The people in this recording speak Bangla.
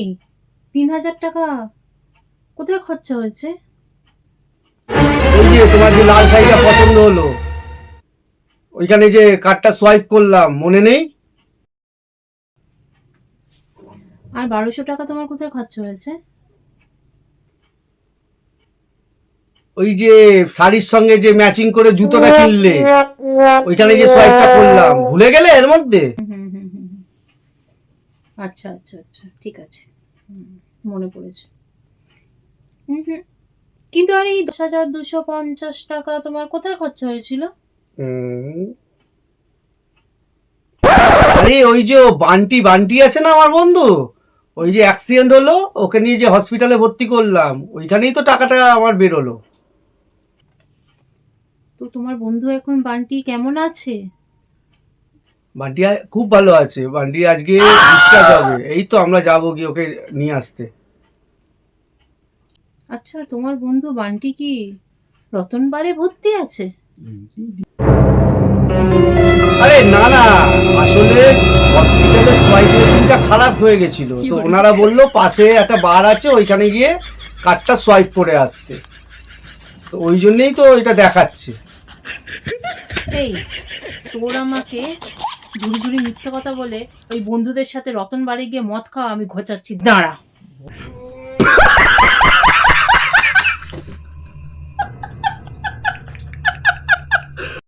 এই তিন হাজার টাকা কোথায় খরচা হয়েছে? ওই যে তোমার যে লাল শাড়িটা পছন্দ হলো ওইখানে যে কার্ডটা সোয়াইপ করলাম মনে নেই? আর বারোশো টাকা তোমার কোথায় খরচা হয়েছে? ওই যে শাড়ির সঙ্গে যে ম্যাচিং করে জুতোটা কিনলে ওইখানে যে সোয়াইপটা করলাম ভুলে গেলে এর মধ্যে। আচ্ছা আচ্ছা আচ্ছা ঠিক আছে। মনে পড়েছে। হুম হুম। কিন্তু আর এই দশ হাজার দুশো পঞ্চাশ টাকা তোমার কোথায় খরচা হয়েছিল? আরে ওই যে বান্টি বান্টি আছে না আমার বন্ধু? ওই যে অ্যাক্সিডেন্ট হলো ওকে নিয়ে যে হসপিটালে ভর্তি করলাম ওইখানেই তো টাকাটা আমার বেরোলো। তো তোমার বন্ধু এখন বান্টি কেমন আছে? বান্টি খুব ভালো আছে। বান্টি আজকে ডিসচার্জ হবে এই তো আমরা যাব গিয়ে ওকে নিয়ে আসতে। আচ্ছা তোমার বন্ধু বান্টি কি রতনবারে ভর্তি আছে? আরে না না। আসলে হসপিটালের সোয়াইপ মেশিনটা খারাপ হয়ে গেছিল। তো ওনারা বলল পাশে একটা বার আছে ওইখানে গিয়ে কার্ডটা সোয়াইপ করে আসতে। তো ওই জন্যই তো এটা দেখাচ্ছে। এই তোর আমাকে ঝুড়ি ঝুড়ি মিথ্যে কথা বলে ওই বন্ধুদের সাথে রতন বাড়ি গিয়ে মদ খাওয়া আমি ঘোচাচ্ছি। দাঁড়া।